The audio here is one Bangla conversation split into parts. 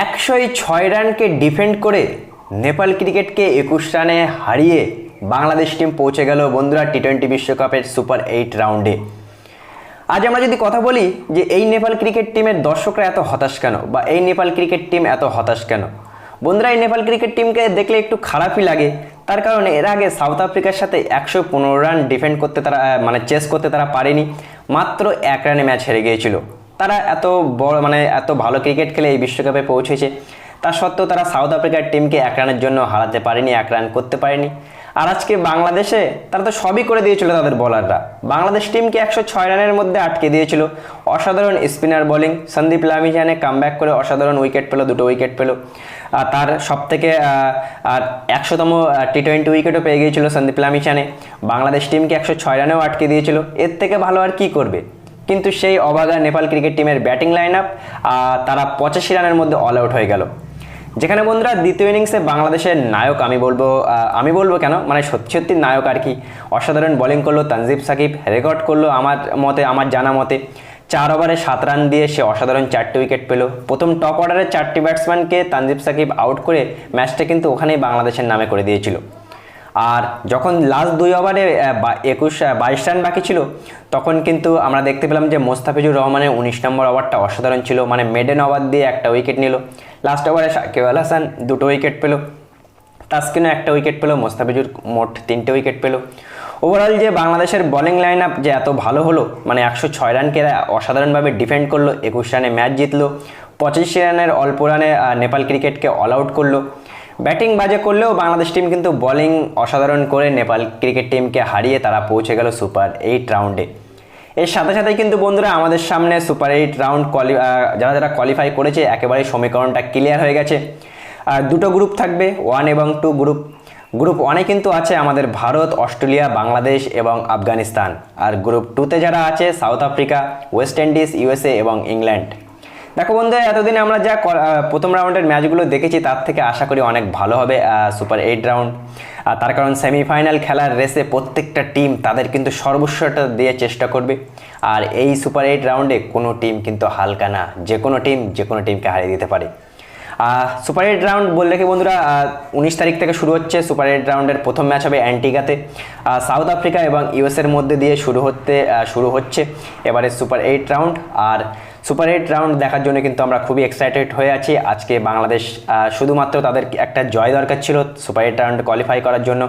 একশোই ছয় রানকে ডিফেন্ড করে নেপাল ক্রিকেটকে একুশ রানে হারিয়ে বাংলাদেশ টিম পৌঁছে গেল বন্ধুরা টি টোয়েন্টি বিশ্বকাপের সুপার এইট রাউন্ডে আজ আমরা যদি কথা বলি যে এই নেপাল ক্রিকেট টিমের দর্শকরা এত হতাশ কেন বা এই নেপাল ক্রিকেট টিম এত হতাশ কেন? বন্ধুরা, এই নেপাল ক্রিকেট টিমকে দেখলে একটু খারাপই লাগে। তার কারণে এর আগে সাউথ আফ্রিকার সাথে একশো পনেরো রান ডিফেন্ড করতে তারা মানে চেস করতে তারা পারেনি। মাত্র এক রানে ম্যাচ হেরে গিয়েছিল। তারা এত বড় মানে এত ভালো ক্রিকেট খেলে এই বিশ্বকাপে পৌঁছেছে। তা সত্ত্বেও তারা সাউথ আফ্রিকার টিমকে এক রানের জন্য হারাতে পারেনি, এক রান করতে পারেনি। আর আজকে বাংলাদেশে তারা তো সবই করে দিয়েছিল তাদের বলাররা বাংলাদেশ টিমকে একশো ছয় রানের মধ্যে আটকে দিয়েছিল। অসাধারণ spinner bowling Sandeep Lamichhane comeback করে অসাধারণ উইকেট পেল, দুটো উইকেট পেল। আর তার সব থেকে আর একশোতম টি টোয়েন্টি উইকেটও পেয়ে গিয়েছিল সন্দীপ লামিচানে বাংলাদেশ টিমকে একশো ছয় রানেও আটকে দিয়েছিল। এর থেকে ভালো আর কি করবে? কিন্তু সেই অবাগা নেপাল ক্রিকেট টিমের ব্যাটিং লাইন আপ তারা পঁচাশি রানের মধ্যে অল আউট হয়ে গেল। যেখানে বন্ধুরা দ্বিতীয় ইনিংসে বাংলাদেশের নায়ক আমি বলব আমি বলব কেন? মানে সত্যি সত্যি নায়ক আর কি। অসাধারণ বোলিং করল তানজিব সাকিব রেকর্ড করল আমার মতে, আমার জানা মতে। চার ওভারে সাত রান দিয়ে সে অসাধারণ চারটি উইকেট পেল। প্রথম টপ অর্ডারের চারটি ব্যাটসম্যানকে তানজিব সাকিব আউট করে ম্যাচটা কিন্তু ওখানেই বাংলাদেশের নামে করে দিয়েছিল। আর যখন লাস্ট দুই ওভারে একুশ বাইশ রান বাকি ছিল, তখন কিন্তু আমরা দেখতে পেলাম যে মোস্তাফিজুর রহমানের উনিশ নম্বর ওভারটা অসাধারণ ছিল। মানে মেডেন ওভার দিয়ে একটা উইকেট নিল। লাস্ট ওভারে সাকিব আল হাসান দুটো উইকেট পেল। তাসকিনও একটা উইকেট পেল, মোস্তাফিজুর মোট তিনটে উইকেট পেল। ওভারঅল যে বাংলাদেশের বোলিং লাইন আপ যে এত ভালো হলো মানে একশো ছয় রানকে অসাধারণভাবে ডিফেন্ড করল, একুশ রানে ম্যাচ জিতলো, পঁচাশি রানের অল্প রানে নেপাল ক্রিকেটকে অল আউট করল। ব্যাটিং বাজে করলেও বাংলাদেশ টিম কিন্তু বোলিং অসাধারণ করে নেপাল ক্রিকেট টিমকে হারিয়ে তারা পৌঁছে গেল সুপার এইট রাউন্ডে। এর সাথে সাথে কিন্তু বন্ধুরা আমাদের সামনে সুপার এইট রাউন্ড কোয়ালি যারা যারা কোয়ালিফাই করেছে, একেবারেই সমীকরণটা ক্লিয়ার হয়ে গেছে। আর দুটো গ্রুপ থাকবে ওয়ান এবং টু গ্রুপ গ্রুপ ওয়ানে কিন্তু আছে আমাদের ভারত, অস্ট্রেলিয়া, বাংলাদেশ এবং আফগানিস্তান। আর গ্রুপ টুতে যারা আছে South Africa West Indies USA এবং ইংল্যান্ড দেখো বন্ধু, এতদিন আমরা যা প্রথম রাউন্ডের ম্যাচগুলো দেখেছি, তার থেকে আশা করি অনেক ভালো হবে সুপার এইট রাউন্ড আর তার কারণ সেমিফাইনাল খেলার রেসে প্রত্যেকটা টিম তাদের কিন্তু সর্বস্বটা দিয়ে চেষ্টা করবে। আর এই সুপার এইট রাউন্ডে কোনো টিম কিন্তু হালকা না, যে কোনো টিম যে কোনো টিমকে হারিয়ে দিতে পারে। সুপার এইট রাউন্ড বললে কি বন্ধুরা উনিশ তারিখ থেকে শুরু হচ্ছে সুপার এইট রাউন্ডের প্রথম ম্যাচ হবে অ্যান্টিগাতে। সাউথ আফ্রিকা এবং ইউএসের মধ্যে দিয়ে শুরু হতে শুরু হচ্ছে এবারে সুপার এইট রাউন্ড আর সুপার এইট রাউন্ড দেখার জন্য কিন্তু আমরা খুবই এক্সাইটেড হয়ে আছি। আজকে বাংলাদেশ শুধুমাত্র তাদের একটা জয় দরকার ছিল সুপার এইট রাউন্ডে কোয়ালিফাই করার জন্য।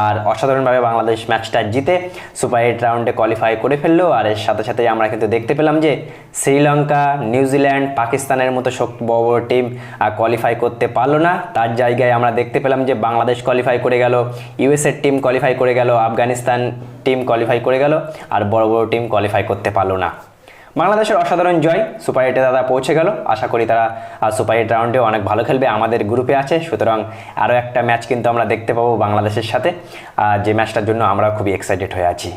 আর অসাধারণভাবে বাংলাদেশ ম্যাচটা জিতে সুপার এইট রাউন্ডে কোয়ালিফাই করে ফেলল। আর এর সাথে সাথে আমরা কিন্তু দেখতে পেলাম যে শ্রীলঙ্কা নিউজিল্যান্ড পাকিস্তানের মতো শক্ত বড় বড় টিম কোয়ালিফাই করতে পারল না। তার জায়গায় আমরা দেখতে পেলাম যে বাংলাদেশ কোয়ালিফাই করে গেল ইউএসএর টিম কোয়ালিফাই করে গেল, আফগানিস্তান টিম কোয়ালিফাই করে গেল, আর বড় বড় টিম কোয়ালিফাই করতে পারল না। বাংলাদেশের অসাধারণ জয় সুপার এইটে তারা পৌঁছে গেল। আশা করি তারা সুপার এইট রাউন্ডে অনেক ভালো খেলবে। আমাদের গ্রুপে আছে, সুতরাং আরও একটা ম্যাচ কিন্তু আমরা দেখতে পাবো বাংলাদেশের সাথে। যে ম্যাচটার জন্য আমরা খুবই এক্সাইটেড হয়ে আছি।